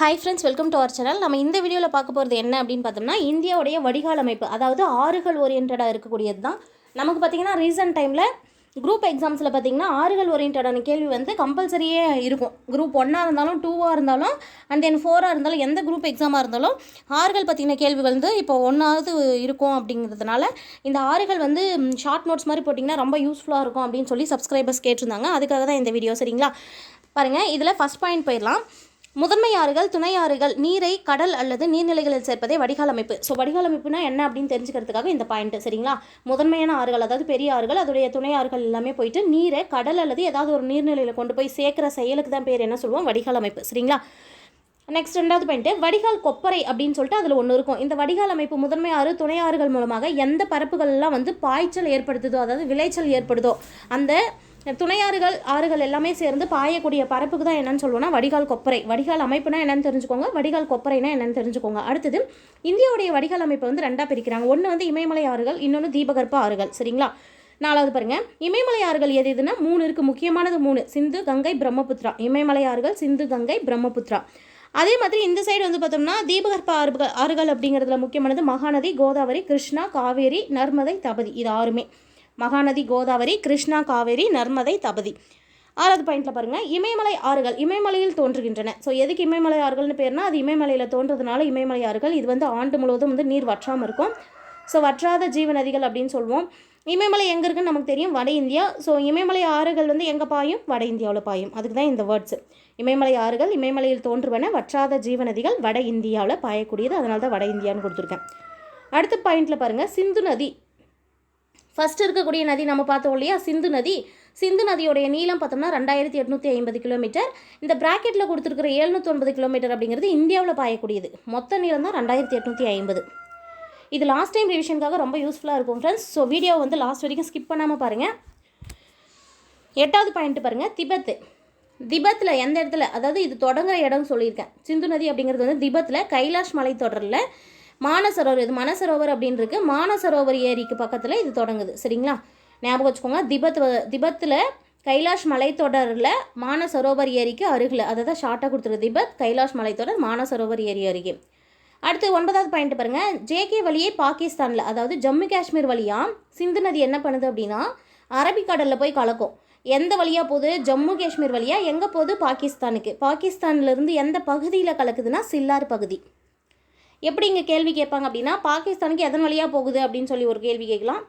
Hi friends welcome to our channel நம்ம இந்த வீடியோவில் பார்க்க போகிறது என்ன அப்படின்னு பார்த்தோம்னா இந்தியாவுடைய வடிகால் அமைப்பு அதாவது ஆறுகள் ஓரியன்டாக இருக்கக்கூடியது தான். நமக்கு பார்த்திங்கன்னா ரீசன்ட் டைமில் குரூப் எக்ஸாம்ஸில் பார்த்திங்கன்னா ஆறுகள் ஓரியன்டான கேள்வி வந்து கம்பல்சரியே இருக்கும். குரூப் ஒன்னாக இருந்தாலும் டூவாக இருந்தாலும் அண்ட் தென் ஃபோராக இருந்தாலும் எந்த குரூப் எக்ஸாமாக இருந்தாலும் ஆறுகள் பற்றின கேள்வி வந்து இப்போ ஒன்றாவது இருக்கும் அப்படிங்கிறதுனால இந்த ஆறுகள் வந்து ஷார்ட் நோட்ஸ் மாதிரி போட்டிங்கன்னா ரொம்ப யூஸ்ஃபுல்லாக இருக்கும் அப்படின்னு சொல்லி சப்ஸ்கிரைபர்ஸ் கேட்டிருந்தாங்க. அதுக்காக தான் இந்த வீடியோ சரிங்களா? பாருங்கள் இதில் ஃபஸ்ட் பாயிண்ட் போயிடலாம். முதன்மை ஆறுகள் துணை ஆறுகள் நீரை கடல் அல்லது நீர்நிலைகளில் சேர்ப்பதே வடிகால் அமைப்பு. ஸோ வடிகால் அமைப்புனா என்ன அப்படின்னு தெரிஞ்சுக்கிறதுக்காக இந்த பாயிண்ட் சரிங்களா? முதன்மையான ஆறுகள் அதாவது பெரிய ஆறுகள் அதோடைய துணை ஆறுகள் எல்லாமே போயிட்டு நீரை கடல் அல்லது ஏதாவது ஒரு நீர்நிலையில் கொண்டு போய் சேர்க்குற செயலுக்கு தான் பேர் என்ன சொல்லுவோம்? வடிகால் அமைப்பு சரிங்களா? நெக்ஸ்ட் ரெண்டாவது பாயிண்ட்டு வடிகால் கொப்பரை அப்படின்னு சொல்லிட்டு அதில் ஒன்று இருக்கும். இந்த வடிகால் அமைப்பு முதன்மை ஆறு துணை ஆறுகள் மூலமாக எந்த பரப்புகள்லாம் வந்து பாய்ச்சல் ஏற்படுத்துதோ அதாவது விளைச்சல் ஏற்படுதோ அந்த துணையாறுகள் ஆறுகள் எல்லாமே சேர்ந்து பாயக்கூடிய பரப்புக்கு தான் என்னன்னு சொல்லுவோம்னா வடிகால் கொப்பரை. வடிகால் அமைப்புனா என்னன்னு தெரிஞ்சுக்கோங்க. வடிகால் கொப்பரைனா என்னன்னு தெரிஞ்சுக்கோங்க. அடுத்தது இந்தியாவுடைய வடிகால் அமைப்பை வந்து ரெண்டாக பிரிக்கிறாங்க. ஒன்று வந்து இமயமலை ஆறுகள் இன்னொன்று தீபகற்ப ஆறுகள். சரிங்களா? நாலாவது பாருங்க. இமயமலை ஆறுகள் எது எதுனா மூணு இருக்குது முக்கியமானது மூணு. சிந்து கங்கை பிரம்மபுத்திரா. இமயமலை ஆறுகள் சிந்து கங்கை பிரம்மபுத்திரா. அதே மாதிரி இந்த சைடு வந்து பார்த்தோம்னா தீபகற்ப ஆறுகள் ஆறுகள் அப்படிங்கிறதுல முக்கியமானது மகாநதி கோதாவரி கிருஷ்ணா காவேரி நர்மதை தபதி. இது ஆறுமே. மகாநதி கோதாவரி கிருஷ்ணா காவேரி நர்மதை தபதி. ஆறாவது பாயிண்ட்ல பாருங்கள் இமயமலை ஆறுகள் இமயமலையில் தோன்றுகின்றன. ஸோ எதுக்கு இமயமலை ஆறுகள்னு பேர்னா அது இமயமலையில் தோன்றதுனால இமயமலை ஆறுகள் இது வந்து ஆண்டு முழுவதும் வந்து நீர் வற்றாமல் இருக்கும். ஸோ வற்றாத ஜீவ நதிகள் அப்படின்னு சொல்லுவோம் இமயமலை எங்கே இருக்குன்னு நமக்கு தெரியும்? வட இந்தியா. ஸோ இமயமலை ஆறுகள் வந்து எங்கே பாயும்? வட இந்தியாவில் பாயும். அதுக்கு தான் இந்த வேர்ட்ஸ் இமயமலை ஆறுகள் இமயமலையில் தோன்றுவன வற்றாத ஜீவ நதிகள் வட இந்தியாவில் பாயக்கூடியது. அதனால தான் வட இந்தியான்னு கொடுத்துருக்கேன். அடுத்த பாயிண்ட்டில் பாருங்கள் சிந்து நதி. ஃபஸ்ட்டு இருக்கக்கூடிய நதி நம்ம பார்த்தோம் இல்லையா? சிந்து நதி. சிந்து நதியோடைய நீளம் பார்த்தோம்னா ரெண்டாயிரத்தி எட்நூற்றி ஐம்பது கிலோமீட்டர் இந்த ப்ராக்கெட்டில் கொடுத்துருக்கிற எழுநூற்றி ஒன்பது கிலோமீட்டர் அப்படிங்கிறது இந்தியாவில் பாயக்கூடியது. மொத்த நீளம் தான் ரெண்டாயிரத்தி எட்நூற்றி ஐம்பது. இது லாஸ்ட் டைம் ரிவிஷனுக்காக ரொம்ப யூஸ்ஃபுல்லாக இருக்கும் ஃப்ரெண்ட்ஸ் ஸோ வீடியோ வந்து லாஸ்ட் வரைக்கும் ஸ்கிப் பண்ணாமல் பாருங்கள் எட்டாவது பாயிண்ட் பாருங்கள் திபெத் திபத்தில் எந்த இடத்துல? அதாவது இது தொடங்குற இடம் சொல்லியிருக்கேன். சிந்து நதி அப்படிங்கிறது வந்து திபத்தில் கைலாஷ் மலை தொடரில் மானசரோவர் இது மனசரோவர் அப்படின்னு இருக்கு மானசரோவர் ஏரிக்கு பக்கத்தில் இது தொடங்குது. சரிங்களா? ஞாபகம் வச்சுக்கோங்க. திபத் வ- திபத்தில் கைலாஷ் மலைத்தொடரில் மானசரோவர் ஏரிக்கு அருகில். அதை தான் ஷார்ட்டாக கொடுத்துருக்கு திபத் கைலாஷ் மலைத்தொடர் மானசரோவர் ஏரி அருகே. அடுத்து ஒன்பதாவது பாயிண்ட் பாருங்கள் ஜேகே வழியே பாகிஸ்தானில் அதாவது ஜம்மு காஷ்மீர் வழியாக சிந்து நதி என்ன பண்ணுது அப்படின்னா அரபிக்கடலில் போய் கலக்கும். எந்த வழியாக போகுது? ஜம்மு காஷ்மீர் வழியாக எங்கே போகுது? பாகிஸ்தானுக்கு. பாகிஸ்தான்லேருந்து எந்த பகுதியில் கலக்குதுன்னா சில்லார் பகுதி. எப்படி இங்கே கேள்வி கேட்பாங்க அப்படின்னா பாகிஸ்தானுக்கு எதன் வழியாக போகுது அப்படின்னு சொல்லி ஒரு கேள்வி கேட்கலாம்.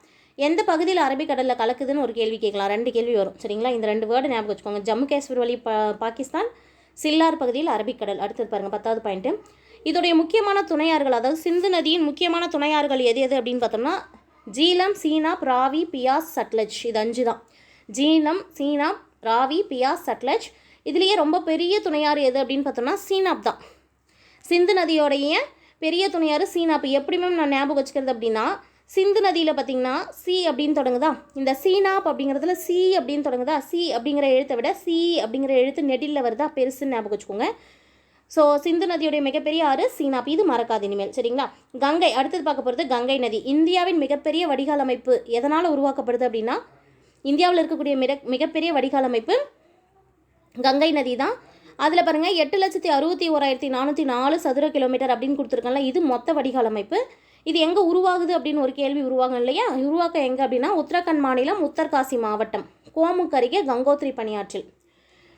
எந்த பகுதியில் அரபிக்கடலில் கலக்குதுன்னு ஒரு கேள்வி கேட்கலாம். ரெண்டு கேள்வி வரும். சரிங்களா? இந்த ரெண்டு வேர்டு ஞாபகம் வச்சுக்கோங்க. ஜம்மு காஷ்மீர் வழி பா பாகிஸ்தான் சில்லார் பகுதியில் அரபிக்கடல் அடுத்தது பாருங்கள் பத்தாவது பாயிண்ட்டு இதோடைய முக்கியமான துணையாறுகள் அதாவது சிந்து நதியின் முக்கியமான துணையாறுகள் எது எது அப்படின்னு பார்த்தோம்னா ஜீலம் சீனாப் ராவி பியாஸ் சட்லஜ். இது அஞ்சு தான். ஜீலம் சீனாப் ராவி பியாஸ் சட்லஜ். இதுலேயே ரொம்ப பெரிய துணையாறு எது அப்படின்னு பார்த்தோம்னா சீனாப் தான். சிந்து நதியோடைய பெரிய துணையாறு சீனாப்பு எப்படி மேம் நான் ஞாபகம் வச்சுக்கிறது அப்படின்னா சிந்து நதியில் பார்த்தீங்கன்னா சி அப்படின்னு தொடங்குதா? இந்த சீனாப் அப்படிங்கிறதுல சி அப்படின்னு தொடங்குதா? சி அப்படிங்கிற எழுத்தை விட சி அப்படிங்கிற எழுத்து நெடில் வருதா? பெருசுன்னு ஞாபகம் வச்சுக்கோங்க. ஸோ சிந்து நதியுடைய மிகப்பெரிய ஆறு சீனாப் இது மறக்காது இனிமேல். சரிங்களா? கங்கை அடுத்தது பார்க்க போகிறது கங்கை நதி. இந்தியாவின் மிகப்பெரிய வடிகால் அமைப்பு எதனால் உருவாக்கப்படுது அப்படின்னா இந்தியாவில் இருக்கக்கூடிய மிக மிகப்பெரிய வடிகால் அமைப்பு கங்கை நதி தான். அதில் பாருங்கள் எட்டு லட்சத்தி அறுபத்தி ஓராயிரத்தி நானூற்றி நாலு சதுர கிலோமீட்டர் அப்படின்னு கொடுத்துருக்கல இது மொத்த வடிகால் அமைப்பு. இது எங்கே உருவாகுது அப்படின்னு ஒரு கேள்வி உருவாகும் இல்லையா? உருவாக்க எங்கே அப்படின்னா உத்தரகாண்ட் மாநிலம் உத்தர்காசி மாவட்டம் கோமுக் அருகே கங்கோத்ரி பணியாற்றில்.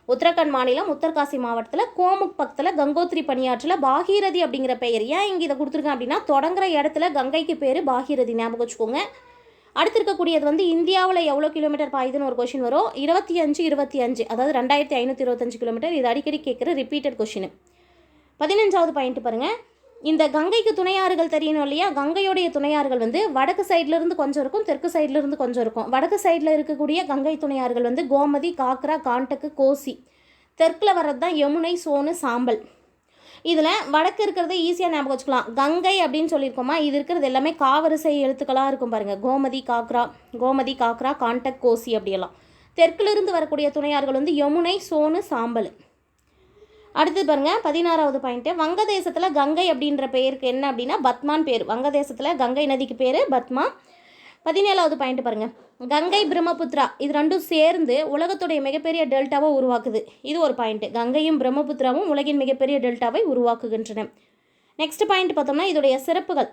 உத்தரகாண்ட் மாநிலம் உத்தர்காசி மாவட்டத்தில் கோமுக் பக்கத்தில் கங்கோத்ரி பணியாற்றில் பாகீரதி அப்படிங்கிற பெயர். ஏன் இங்கே இதை கொடுத்துருக்கேன் அப்படின்னா தொடங்குற இடத்துல கங்கைக்கு பேர் பாகீரதி ஞாபகம் வச்சுக்கோங்க. அடுத்து இருக்கக்கூடியது வந்து இந்தியாவில் எவ்வளோ கிலோமீட்டர் பாயுதுன்னு ஒரு கொஷின் வரும். இருபத்தி அஞ்சு இருபத்தி அஞ்சு. அதாவது ரெண்டாயிரத்தி ஐநூற்றி இருபத்தஞ்சு கிலோமீட்டர் இது அடிக்கடி கேட்குற ரிப்பீட்டட் கொஷின் பதினஞ்சாவது பாயிண்ட் பாருங்கள் இந்த கங்கைக்கு துணையாறுகள் தெரியணும் இல்லையா? கங்கையோடைய துணையாறுகள் வந்து வடக்கு சைட்லேருந்து கொஞ்சம் இருக்கும் தெற்கு சைட்லேருந்து கொஞ்சம் இருக்கும். வடக்கு சைடில் இருக்கக்கூடிய கங்கை துணையாறுகள் வந்து கோமதி காக்ரா காண்டக்கு கோசி. தெற்கில் வர்றது தான் யமுனை சோனு சாம்பல். இதில் வடக்கு இருக்கிறத ஈஸியாக ஞாபகம் வச்சுக்கலாம். கங்கை அப்படின்னு சொல்லியிருக்கோமா? இது இருக்கிறது எல்லாமே காவரிசை எழுத்துக்களாக இருக்கும் பாருங்கள் கோமதி காக்ரா கோமதி காக்ரா காண்டக் கோசி அப்படியெல்லாம். தெற்கிலிருந்து வரக்கூடிய துணையார்கள் வந்து யமுனை சோனு சாம்பல். அடுத்து பாருங்க பதினாறாவது பாயிண்ட்டு வங்கதேசத்தில் கங்கை அப்படின்ற பெயருக்கு என்ன அப்படின்னா பத்மான் பேர். வங்கதேசத்தில் கங்கை நதிக்கு பேர் பத்மா. பதினேழாவது பாயிண்ட் பாருங்கள் கங்கை பிரம்மபுத்திரா இது ரெண்டும் சேர்ந்து உலகத்துடைய மிகப்பெரிய டெல்டாவை உருவாக்குது. இது ஒரு பாயிண்ட். கங்கையும் பிரம்மபுத்திராவும் உலகின் மிகப்பெரிய டெல்டாவை உருவாக்குகின்றன. நெக்ஸ்ட் பாயிண்ட் பார்த்தோம்னா இதோடைய சிறப்புகள்.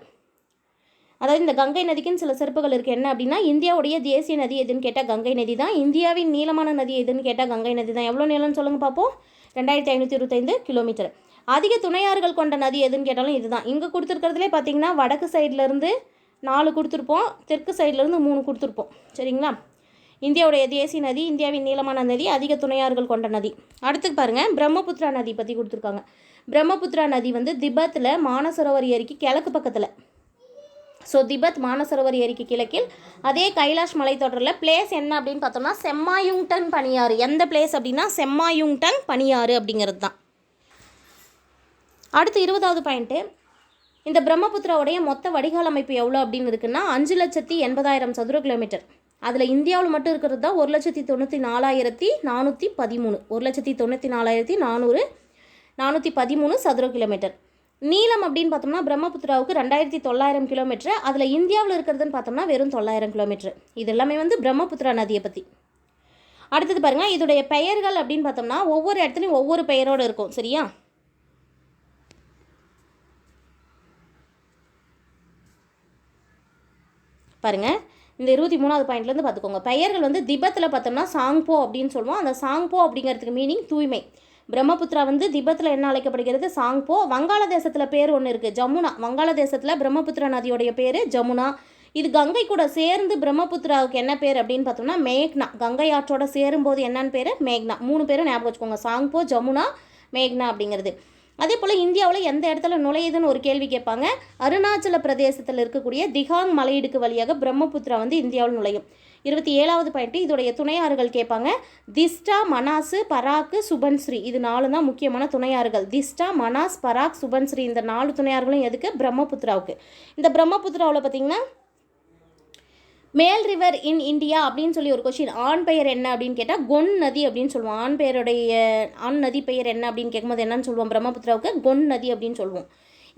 அதாவது இந்த கங்கை நதிக்குன்னு சில சிறப்புகள் இருக்குது என்ன அப்படின்னா இந்தியாவுடைய தேசிய நதி எதுன்னு கேட்டால் கங்கை நதி தான். இந்தியாவின் நீளமான நதி எதுன்னு கேட்டால் கங்கை நதி தான். எவ்வளோ நீளம்னு சொல்லுங்கள் பார்ப்போம் ரெண்டாயிரத்தி ஐநூற்றி இருபத்தைந்து கிலோமீட்டர். அதிக துணையாறுகள் கொண்ட நதி எதுன்னு கேட்டாலும் இதுதான் இங்கே கொடுத்துருக்கிறதுலே பார்த்தீங்கன்னா வடக்கு சைட்லேருந்து நாலு கொடுத்துருப்போம் தெற்கு சைட்லேருந்து மூணு கொடுத்துருப்போம். சரிங்களா? இந்தியாவுடைய தேசிய நதி இந்தியாவின் நீளமான நதி அதிக துணையாறுகள் கொண்ட நதி. அடுத்து பாருங்கள் பிரம்மபுத்திரா நதி பற்றி கொடுத்துருக்காங்க. பிரம்மபுத்திரா நதி வந்து திபத்தில் மானசரோவர் ஏரிக்கு கிழக்கு பக்கத்தில். ஸோ திபெத் மானசரோவர் ஏரிக்கு கிழக்கில் அதே கைலாஷ் மலைத்தொடரில் பிளேஸ் என்ன அப்படின்னு பார்த்தோம்னா செம்மாயுங்டன் பனியாறு. எந்த பிளேஸ் அப்படின்னா செம்மாயுங்டன் பனியாறு அப்படிங்கிறது தான். அடுத்து இருபதாவது பாயிண்ட்டு இந்த பிரம்மபுத்திராவுடைய மொத்த வடிகால் அமைப்பு எவ்வளோ அப்படின்னு இருக்குன்னா அஞ்சு லட்சத்தி எண்பதாயிரம் சதுர கிலோமீட்டர். அதில் இந்தியாவில் மட்டும் இருக்கிறது தான் ஒரு லட்சத்தி தொண்ணூற்றி நாலாயிரத்தி நானூற்றி பதிமூணு. ஒரு லட்சத்தி தொண்ணூற்றி நாலாயிரத்தி நானூறு நானூற்றி பதிமூணு சதுர கிலோமீட்டர். நீளம் அப்படின்னு பார்த்தோம்னா பிரம்மபுத்திராவுக்கு ரெண்டாயிரத்தி தொள்ளாயிரம் கிலோமீட்டர். அதில் இந்தியாவில் இருக்கிறதுன்னு பார்த்தோம்னா வெறும் தொள்ளாயிரம் கிலோமீட்டர். இது எல்லாமே வந்து பிரம்மபுத்திரா நதியை பற்றி அடுத்தது பாருங்கள் இதோடைய பெயர்கள் அப்படின்னு பார்த்தோம்னா ஒவ்வொரு இடத்துலையும் ஒவ்வொரு பெயரோடு இருக்கும். சரியா? பாருங்கள் இந்த இருபத்தி மூணாவது பாயிண்ட்லேருந்து பார்த்துக்கோங்க. பெயர்கள் வந்து திபத்தில் பார்த்தோம்னா சாங்போ அப்படின்னு சொல்லுவோம். அந்த சாங்போ அப்படிங்கிறதுக்கு மீனிங் தூய்மை. பிரம்மபுத்திரா வந்து திபத்தில் என்ன அழைக்கப்படுகிறது? சாங்போ. வங்காளதேசத்தில் பேர் ஒன்று இருக்குது ஜமுனா. வங்காளதேசத்தில் பிரம்மபுத்திரா நதியோடைய பேர் ஜமுனா. இது கங்கை கூட சேர்ந்து பிரம்மபுத்திராவுக்கு என்ன பேர் அப்படின்னு பார்த்தோம்னா மேக்னா. கங்கை ஆற்றோட சேரும்போது என்னன்னு பேர்? மேக்னா. மூணு பேரும் ஞாபகம் வச்சுக்கோங்க. சாங்போ ஜமுனா மேக்னா அப்படிங்கிறது. அதே போல் இந்தியாவில் எந்த இடத்துல நுழையுதுன்னு ஒரு கேள்வி கேட்பாங்க. அருணாச்சல பிரதேசத்தில் இருக்கக்கூடிய திகாங் மலையிடுக்கு வழியாக பிரம்மபுத்திரா வந்து இந்தியாவில் நுழையும். இருபத்தி ஏழாவது பாயிண்ட்டு இதோடைய துணையாறுகள் கேட்பாங்க. திஸ்டா மனாசு பராக்கு சுபன்ஸ்ரீ. இது நாலு தான் முக்கியமான துணையாறுகள். திஸ்டா மனாஸ் பராக் சுபன்ஸ்ரீ இந்த நாலு துணையாறுகளும் எதுக்கு? பிரம்மபுத்திராவுக்கு. இந்த பிரம்மபுத்திராவில் பார்த்தீங்கன்னா மேல் ரிவர் இன் இந்தியா அப்படின்னு சொல்லி ஒரு கொஷின் ஆண் பெயர் என்ன அப்படின்னு கேட்டால் கொன் நதி அப்படின்னு சொல்லுவோம். ஆண் பெயருடைய ஆண் நதி பெயர் என்ன அப்படின்னு கேட்கும்போது என்னன்னு சொல்லுவோம். பிரம்மபுத்திராவுக்கு கொன் நதி அப்படின்னு சொல்லுவோம்.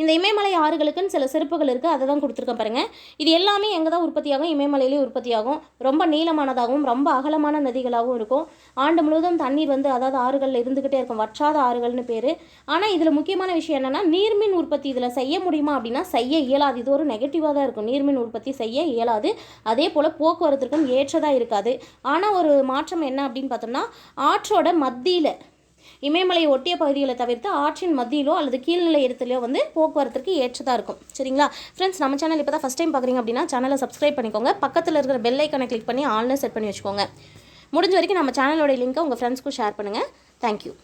இந்த இமயமலை ஆறுகளுக்குன்னு சில சிறப்புகள் இருக்குது அதை தான் கொடுத்துருக்கேன் பாருங்கள் இது எல்லாமே எங்கே தான் உற்பத்தியாகும்? இமயமலையிலே உற்பத்தியாகும். ரொம்ப நீளமானதாகவும் ரொம்ப அகலமான நதிகளாகவும் இருக்கும். ஆண்டு முழுவதும் தண்ணீர் வந்து அதாவது ஆறுகளில் இருந்துக்கிட்டே இருக்கும். வற்றாத ஆறுகள்னு பேர். ஆனால் இதில் முக்கியமான விஷயம் என்னென்னா நீர்மின் உற்பத்தி இதில் செய்ய முடியுமா அப்படின்னா செய்ய இயலாது. இது ஒரு நெகட்டிவாக தான் இருக்கும். நீர்மின் உற்பத்தி செய்ய இயலாது. அதே போல் போக்குவரத்திற்கும் ஏற்றதாக இருக்காது. ஆனால் ஒரு மாற்றம் என்ன அப்படின்னு பார்த்தோம்னா ஆற்றோட மத்தியில் இமயமலையை ஒட்டிய பகுதிகளை தவிர்த்து ஆற்றின் மத்தியிலோ அல்லது கீழ்நிலை இடத்துலையோ வந்து போக்குவரத்துக்கு ஏற்றதாக இருக்கும். சரிங்களா? ஃப்ரெண்ட்ஸ் நம்ம சேனல் இப்போ தான் ஃபஸ்ட் டைம் பார்க்குறீங்க அப்படின்னா சேனலை சப்ஸ்கிரைப் பண்ணிக்கோங்க. பக்கத்தில் இருக்கிற பெல் ஐக்கனை கிளிக் பண்ணி ஆன்லைன் செட் பண்ணி வச்சுக்கோங்க. முடிஞ்ச வரைக்கும் நம்ம சேனலோட லிங்க்கை உங்கள் ஃப்ரெண்ட்ஸ்க்கும் ஷேர் பண்ணுங்கள் தேங்க்யூ